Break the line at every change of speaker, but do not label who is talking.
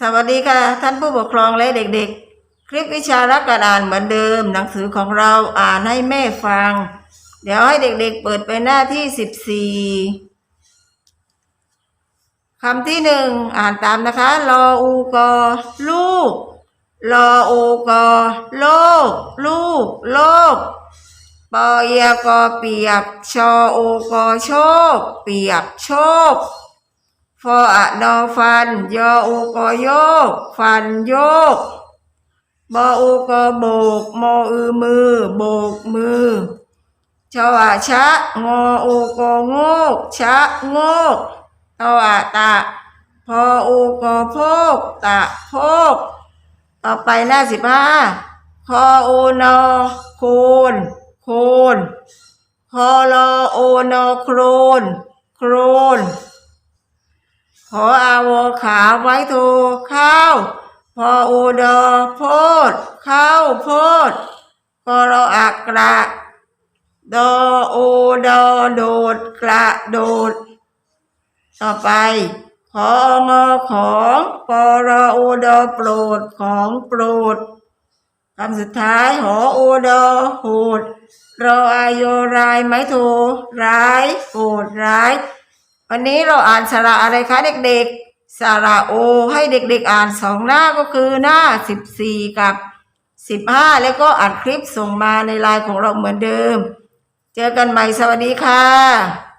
สวัสดีค่ะ ท่านผู้ปกครองและเด็กๆ คลิปวิชารักการอ่านเหมือนเดิม หนังสือของเราอ่านให้แม่ฟัง เดี๋ยวให้เด็กๆเปิดไปหน้าที่สิบสี่คำที่หนึ่งอ่านตามนะคะรออูกอลูกรออูกอโลก ลูก โลกปอเอียกอเปียกชอโอกอโชค เปียกโชค ฟออะดอฟัน ยออูกอโยก ฟันโยก บออูกอโบกมออือมือ โบกมือชออะชะ งออูกอโงก ชะโงกตออะตะ พออูกอโพก ตะโพก ต่อไปหน้าสิบห้าคออูนอโคนโคนคอรอโอนอโครนโครน ขออาวขาไว้โทข้าวพออูดอโพดข้าวโพดกรออักกระดอโอดอโดดกระโดด ต่อไป ของอของปอรออูดอโปรดของโปรดคำสุดท้ายหออูดอโหดรออาโยรายไม้โทร้ายโหดร้าย วันนี้เราอ่านสระอะไรคะเด็กๆสระโอ ให้เด็กๆอ่านสองหน้าก็คือหน้าสิบสี่กับสิบห้าแล้วก็อัดคลิปส่งมาในไลน์ของเราเหมือนเดิม เจอกันใหม่สวัสดีค่ะ